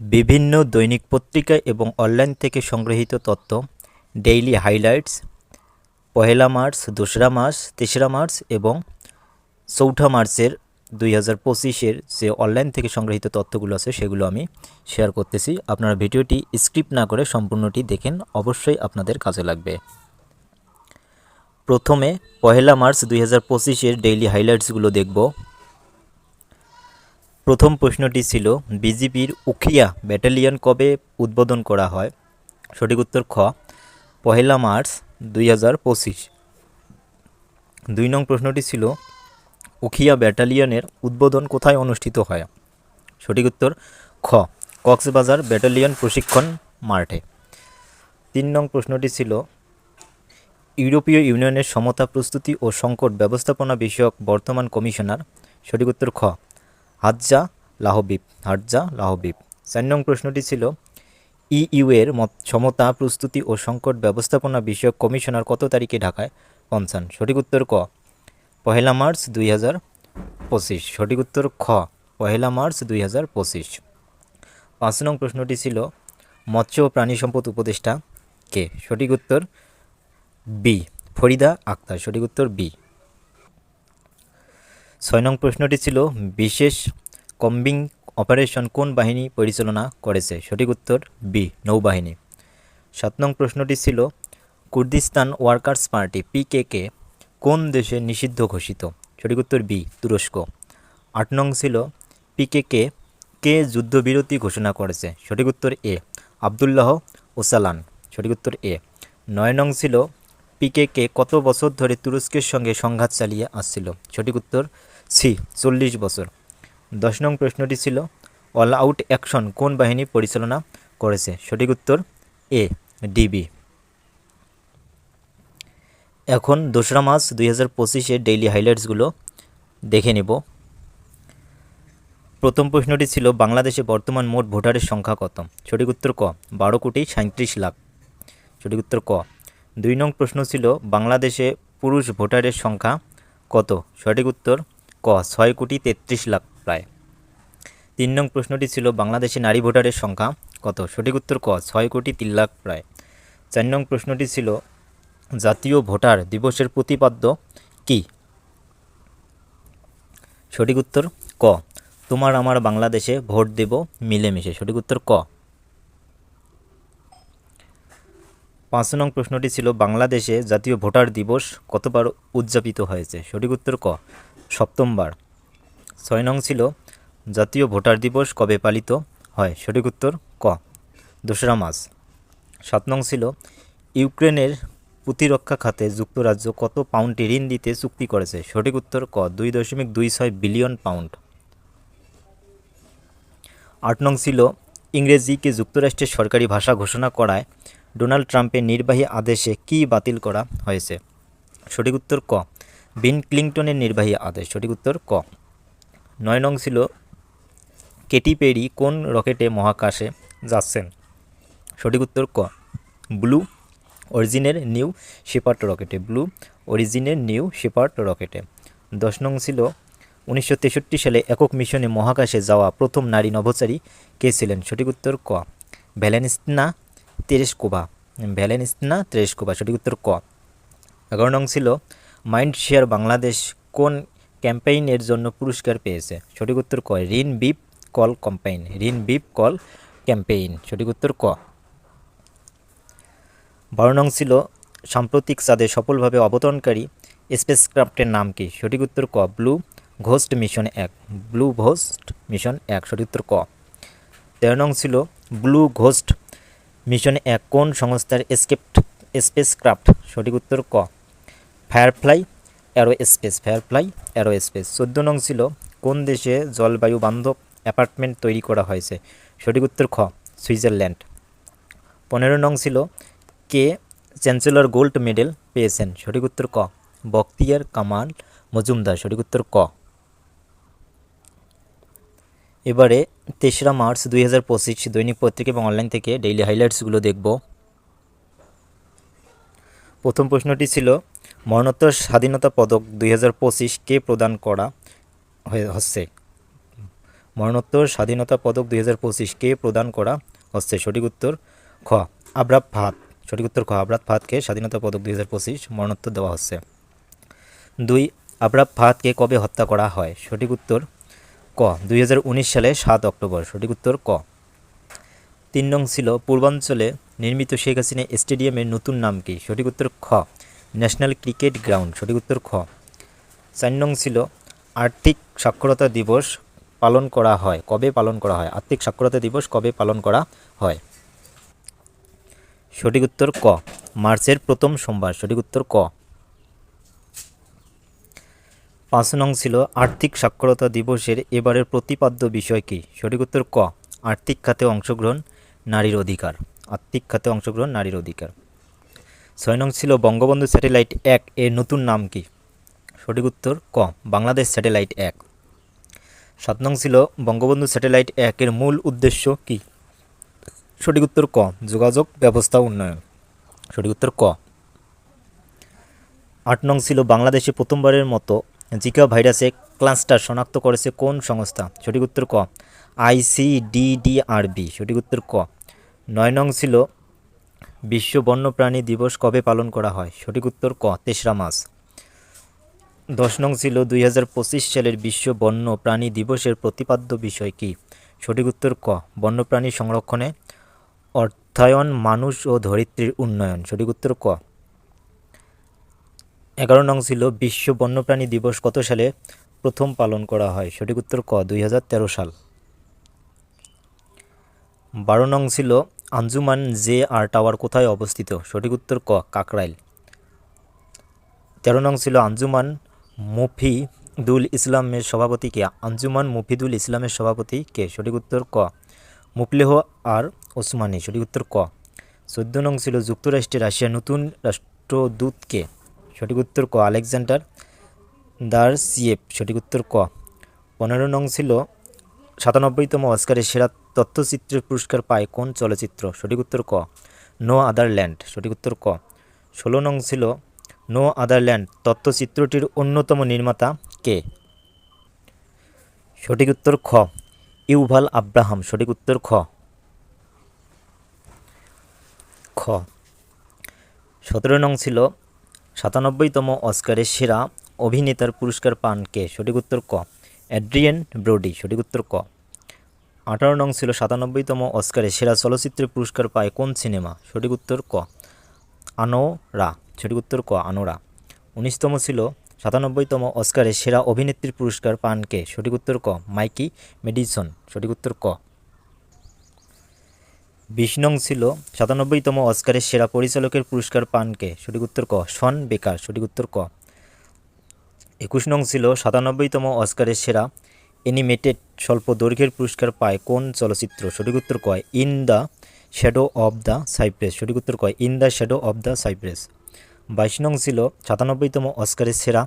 বিভিন্ন দৈনিক পত্রিকা এবং অনলাইন থেকে সংগৃহীত তথ্য, ডেইলি হাইলাইটস, পহেলা মার্চ, দোসরা মার্চ, তেসরা মার্চ এবং চৌঠা মার্চের দুই হাজার পঁচিশের যে অনলাইন থেকে সংগৃহীত তথ্যগুলো আছে সেগুলো আমি শেয়ার করতেছি। আপনারা ভিডিওটি স্ক্রিপ্ট না করে সম্পূর্ণটি দেখেন, অবশ্যই আপনাদের কাজে লাগবে। প্রথমে পহেলা মার্চ দুই হাজার পঁচিশের ডেইলি হাইলাইটসগুলো দেখব। প্রথম প্রশ্নটি ছিল, বিজিবির উখিয়া ব্যাটালিয়ন কবে উদ্বোধন করা হয়? সঠিক উত্তর খ, পহেলা মার্চ দুই হাজার পঁচিশ। দুই নং প্রশ্নটি ছিল, উখিয়া ব্যাটালিয়নের উদ্বোধন কোথায় অনুষ্ঠিত হয়? সঠিক উত্তর খ, কক্সবাজার ব্যাটালিয়ন প্রশিক্ষণ মাঠে। তিন নং প্রশ্নটি ছিল, ইউরোপীয় ইউনিয়নের সমতা প্রস্তুতি ও সংকট ব্যবস্থাপনা বিষয়ক বর্তমান কমিশনার। সঠিক উত্তর খ হাজ্জা লাহবিব হাজ্জা লাহবিব। চার নং প্রশ্নটি ছিল, ইইউ এর মত সমতা, প্রস্তুতি ও সংকট ব্যবস্থাপনা বিষয়ক কমিশনার কত তারিখে ঢাকায় পৌঁছান? সঠিক উত্তর ক। পহেলা মার্চ দুই হাজার পঁচিশ। সঠিক উত্তর খ। পহেলা মার্চ দুই হাজার পঁচিশ। পাঁচ নং প্রশ্নটি ছিল, মৎস্য ও প্রাণী সম্পদ উপদেষ্টা কে? সঠিক উত্তর বি, ফরিদা আক্তার। সঠিক উত্তর বি। ছয় নং প্রশ্নটি ছিল, বিশেষ কম্বিং অপারেশন কোন বাহিনী পরিচালনা করেছে? সঠিক উত্তর বি, নৌবাহিনী। সাত নং প্রশ্নটি ছিল, কুর্দিস্তান ওয়ার্কার্স পার্টি, পিকেকে, কোন দেশে নিষিদ্ধ ঘোষিত? সঠিক উত্তর বি, তুরস্ক। আট নং ছিল, পিকেকে কে যুদ্ধবিরতি ঘোষণা করেছে? সঠিক উত্তর এ, আবদুল্লাহ ওসালান। সঠিক উত্তর এ। নয় নং ছিল পিকেকে কত বছর ধরে তুরস্কের সঙ্গে সংঘাত চালিয়ে আসছিল? সঠিক উত্তর, সি, চল্লিশ বছর। দশ নং প্রশ্নটি ছিল, অল আউট অ্যাকশন কোন বাহিনী পরিচালনা করেছে? সঠিক উত্তর, এ, ডিবি। এখন দোসরা মাস দুই হাজার পঁচিশে ডেইলি হাইলাইটসগুলো দেখে নেব। প্রথম প্রশ্নটি ছিল, বাংলাদেশে বর্তমান মোট ভোটারের সংখ্যা কত? সঠিক উত্তর ক, বারো কোটি সাঁত্রিশ লাখ। সঠিক উত্তর ক দুই নং প্রশ্ন ছিল, বাংলাদেশে পুরুষ ভোটারের সংখ্যা কত? সঠিক উত্তর, ক, ছয় কোটি তেত্রিশ লাখ প্রায়। তিন নং প্রশ্নটি ছিল, বাংলাদেশে নারী ভোটারের সংখ্যা কত? সঠিক উত্তর, ক, ছয় কোটি তিন লাখ প্রায়। চার নং প্রশ্নটি ছিল, জাতীয় ভোটার দিবসের প্রতিপাদ্য কি? সঠিক উত্তর, ক, তোমার আমার বাংলাদেশে ভোট দেব মিলেমিশে। সঠিক উত্তর, ক পাঁচ নং প্রশ্নটি ছিল, বাংলাদেশে জাতীয় ভোটার দিবস কতবার উদযাপিত হয়েছে? সঠিক উত্তর ক, সপ্তমবার। ছয় নং ছিল, জাতীয় ভোটার দিবস কবে পালিত হয়? সঠিক উত্তর ক, দোসরা মাস সাত নং ছিল, ইউক্রেনের প্রতিরক্ষা খাতে যুক্তরাজ্য কত পাউন্ডে ঋণ দিতে চুক্তি করেছে? সঠিক উত্তর ক, দুই দশমিক দুই ছয় বিলিয়ন পাউন্ড। আট নং ছিল, ইংরেজিকে যুক্তরাষ্ট্রের সরকারি ভাষা ঘোষণা করায় ডোনাল্ড ট্রাম্পের নির্বাহী আদেশে কি বাতিল করা হয়েছে? সঠিক উত্তর ক। বিন ক্লিংটনের নির্বাহী আদেশ। সঠিক উত্তর ক। নয় নং ছিল কেটি পেরি কোন রকেটে মহাকাশে যাচ্ছেন? সঠিক উত্তর ক। ব্লু অরিজিনের নিউ শেপার্ট রকেটে। ব্লু অরিজিনের নিউ শেপার্ট রকেটে। দশ নং ছিল উনিশশো তেষট্টি সালে একক মিশনে মহাকাশে যাওয়া প্রথম নারী নভোচারী কে ছিলেন? সঠিক উত্তর ক। ভ্যালেনিস্না তেরেসকোভা ভ্যালেনিস্না তেরেসকোভা সঠিক উত্তর ক। এগারো নং ছিল, মাইন্ড শেয়ার বাংলাদেশ কোন ক্যাম্পেইনের জন্য পুরস্কার পেয়েছে? সঠিক উত্তর ক, ঋণ বিপ কল ক্যাম্পেইন ঋণ বিপ কল ক্যাম্পেইন, সঠিক উত্তর ক। বারো নং ছিল, সাম্প্রতিক চাঁদে সফলভাবে অবতরণকারী স্পেসক্রাফটের নাম কি? সঠিক উত্তর ক, ব্লু ঘোস্ট মিশন এক। ব্লু ঘোস্ট মিশন এক, সঠিক উত্তর ক। তেরো নং ছিল, ব্লু ঘোস্ট মিশন এক কোন সংস্থার এসকেপ্ট স্পেসক্রাফট? সঠিক উত্তর ক। Firefly arrow space Firefly arrow space চোদ্দ নং ছিল, কোন দেশে জলবায়ু বান্ধব অ্যাপার্টমেন্ট তৈরি করা হয়েছে? সঠিক উত্তর খ, সুইজারল্যান্ড। পনেরো নং ছিল, কে চ্যান্সেলর গোল্ড মেডেল পেয়েছেন? সঠিক উত্তর ক বক্তিয়ার কামাল মজুমদার। সঠিক উত্তর ক। এবারে তেসরা মার্চ দুই হাজার পঁচিশ দৈনিক পত্রিকা এবং অনলাইন থেকে ডেইলি হাইলাইটসগুলো দেখব। প্রথম প্রশ্নটি ছিল, মরণোত্তর স্বাধীনতা পদক দুই হাজার পঁচিশ কে প্রদান করা হচ্ছে? মরণোত্তর স্বাধীনতা পদক দুই হাজার পঁচিশ কে প্রদান করা হচ্ছে? সঠিক উত্তর, খ আবরাব ফাহাদ। সঠিক উত্তর, খ আবরাব ফাহাদকে স্বাধীনতা পদক দুই হাজার পঁচিশ মরণোত্তর দেওয়া হচ্ছে। দুই আবরাব ফাহাদকে কবে হত্যা করা হয়? সঠিক উত্তর ক, দুই হাজার উনিশ সালে সাত অক্টোবর, সঠিক উত্তর ক। তিন নং ছিল, পূর্বাঞ্চলে নির্মিত শেখ হাসিনা স্টেডিয়ামের নতুন নাম কি? সঠিক উত্তর খ। ন্যাশনাল ক্রিকেট গ্রাউন্ড, সঠিক উত্তর খ। চার নং ছিল, আর্থিক সাক্ষরতা দিবস পালন করা হয়, কবে পালন করা হয়? আর্থিক সাক্ষরতা দিবস কবে পালন করা হয়? সঠিক উত্তর ক। মার্চের প্রথম সোমবার, সঠিক উত্তর ক। পাঁচ নং ছিল আর্থিক সাক্ষরতা দিবসের এবারের প্রতিপাদ্য বিষয় কী? সঠিক উত্তর ক। আর্থিক খাতে অংশগ্রহণ নারীর অধিকার। আর্থিক খাতে অংশগ্রহণ নারীর অধিকার। ছয় নং ছিল বঙ্গবন্ধু স্যাটেলাইট এক, এর নতুন নাম কি? সঠিক উত্তর ক, বাংলাদেশ স্যাটেলাইট এক। সাত নং ছিল বঙ্গবন্ধু স্যাটেলাইট একের মূল উদ্দেশ্য কি? সঠিক উত্তর ক, যোগাযোগ ব্যবস্থা উন্নয়ন। সঠিক উত্তর ক। আট নং ছিল বাংলাদেশে প্রথমবারের মতো জিকা ভাইরাসে ক্লাস্টার শনাক্ত করেছে কোন সংস্থা? সঠিক উত্তর ক। আইসিডিডিআরবি সঠিক উত্তর ক। নয় নং ছিল বিশ্ব বন্যপ্রাণী দিবস কবে পালন করা হয়? সঠিক উত্তর ক, তেসরা মাস দশ নং ছিল দুই হাজার পঁচিশ সালের বিশ্ব বন্য প্রাণী দিবসের প্রতিপাদ্য বিষয় কি? সঠিক উত্তর ক, বন্যপ্রাণী সংরক্ষণে অর্থায়ন, মানুষ ও ধরিত্রীর উন্নয়ন। সঠিক উত্তর ক। এগারো নং ছিল বিশ্ব বন্যপ্রাণী দিবস কত সালে প্রথম পালন করা হয়? সঠিক উত্তর ক, দুই হাজার তেরো সাল। বারো নং ছিল আঞ্জুমান জে আর টাওয়ার কোথায় অবস্থিত? সঠিক উত্তর ক, কাকরাইল। তেরো নং ছিল আঞ্জুমান মুফিদুল ইসলামের সভাপতি কে? আঞ্জুমান মুফিদুল ইসলামের সভাপতি কে? সঠিক উত্তর ক, মুফলেহ আর ওসমানী। সঠিক উত্তর ক। চোদ্দ নং ছিল যুক্তরাষ্ট্রে রাশিয়া নতুন রাষ্ট্রদূতকে সঠিক উত্তর ক, আলেকজান্ডার দার সিএফ সঠিক উত্তর ক। পনেরো নং ছিল সাতানব্বইতম অস্কারের সেরা তথ্যচিত্রের পুরস্কার পায় কোন চলচ্চিত্র? সঠিক উত্তর ক, নো আদার ল্যান্ড। সঠিক উত্তর ক, ষোলো নং ছিল নো আদার ল্যান্ড, তথ্যচিত্রটির অন্যতম নির্মাতা কে? সঠিক উত্তর খ, ইউভাল আব্রাহাম। সঠিক উত্তর খ খ। সতেরো নং ছিল সাতানব্বইতম অস্কারের সেরা অভিনেতার পুরস্কার পান কে? সঠিক উত্তর ক। অ্যাড্রিয়ান ব্রোডি, সঠিক উত্তর ক। আঠারো নং ছিল সাতানব্বইতম অস্কারে সেরা চলচ্চিত্রের পুরস্কার পায় কোন সিনেমা? সঠিক উত্তর ক। আনোরা, সঠিক উত্তর ক, আনোরা। উনিশতম ছিল সাতানব্বইতম অস্কারে সেরা অভিনেত্রীর পুরস্কার পান কে? সঠিক উত্তর ক, মাইকি মেডিসন, সঠিক উত্তর ক। বিশ নং ছিল সাতানব্বইতম অস্কারের সেরা পরিচালকের পুরস্কার পান কে সঠিক উত্তর ক, শন বেকার। সঠিক উত্তর ক। একুশ নং ছিল সাতানব্বইতম অস্কারের সেরা অ্যানিমেটেড স্বল্প দৈর্ঘ্যের পুরস্কার পায় কোন চলচ্চিত্র? সঠিক উত্তর কয় in the shadow of the cypress. সঠিক উত্তর কয় in the shadow of the cypress. বাইশ নং ছিল সাতানব্বইতম অস্কারের সেরা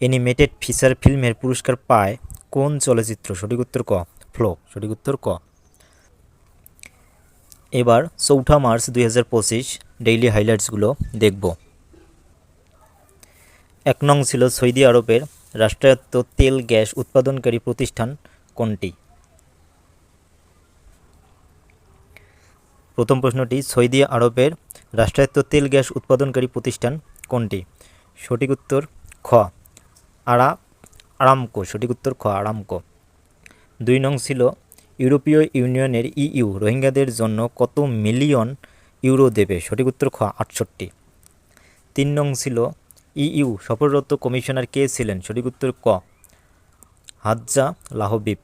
অ্যানিমেটেড ফিচার ফিল্মের পুরস্কার পায় কোন চলচ্চিত্র? সঠিক উত্তর ক, ফ্লো। সঠিক উত্তর ক। এবার চৌঠা মার্চ দুই হাজার পঁচিশ ডেইলি হাইলাইটসগুলো দেখব। এক নং ছিল সৌদি আরবের রাষ্ট্রায়ত্ত তেল গ্যাস উৎপাদনকারী প্রতিষ্ঠান কোনটি? প্রথম প্রশ্নটি, সৌদি আরবের রাষ্ট্রায়ত্ত তেল গ্যাস উৎপাদনকারী প্রতিষ্ঠান কোনটি? সঠিক উত্তর, খ। আরা আরামকো। সঠিক উত্তর, খ, আরামকো। দুই নং ছিল ইউরোপীয় ইউনিয়নের ইইউ রোহিঙ্গাদের জন্য কত মিলিয়ন ইউরো দেবে? সঠিক উত্তর খ, আটষট্টি। তিন নং ছিল, ইইউ সফররত কমিশনার কে ছিলেন? সঠিক উত্তর ক, হাজ্জা লাহবিব।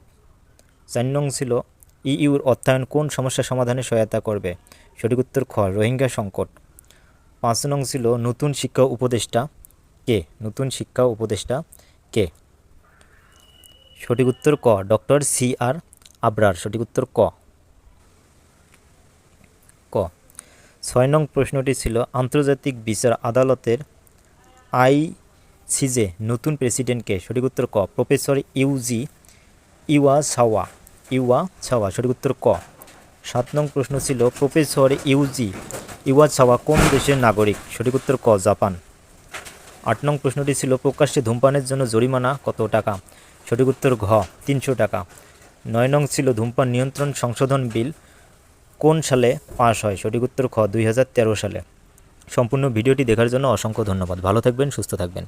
চার নং ছিল, ইইউর অর্থায়ন কোন সমস্যা সমাধানে সহায়তা করবে? সঠিক উত্তর খ, রোহিঙ্গা সংকট। পাঁচ নং ছিল, নতুন শিক্ষা উপদেষ্টা কে? নতুন শিক্ষা উপদেষ্টা কে? সঠিক উত্তর ক, ডক্টর সি আর আবরার, সঠিক উত্তর ক। ক। ছয় নং প্রশ্নটি ছিল, আন্তর্জাতিক বিচার আদালতের আই সিজে নতুন প্রেসিডেন্টকে সঠিক উত্তর ক। Professor Yuji Iwasawa Iwasawa সঠিক উত্তর ক। সাত নং প্রশ্ন ছিল, প্রফেসর ইউজি ইওয়া ছাওয়া কোন দেশের নাগরিক? সঠিক উত্তর ক, জাপান। আট নং প্রশ্নটি ছিল, প্রকাশ্যে ধূমপানের জন্য জরিমানা কত টাকা? সঠিক উত্তর ঘ, তিনশো টাকা। নয় নং ছিল ধূমপান নিয়ন্ত্রণ সংশোধন বিল, কোন সালে পাশ হয়? সঠিক উত্তর খ, দুই হাজার তেরো সালে। সম্পূর্ণ ভিডিওটি দেখার জন্য অসংখ্য ধন্যবাদ। ভালো থাকবেন, সুস্থ থাকবেন।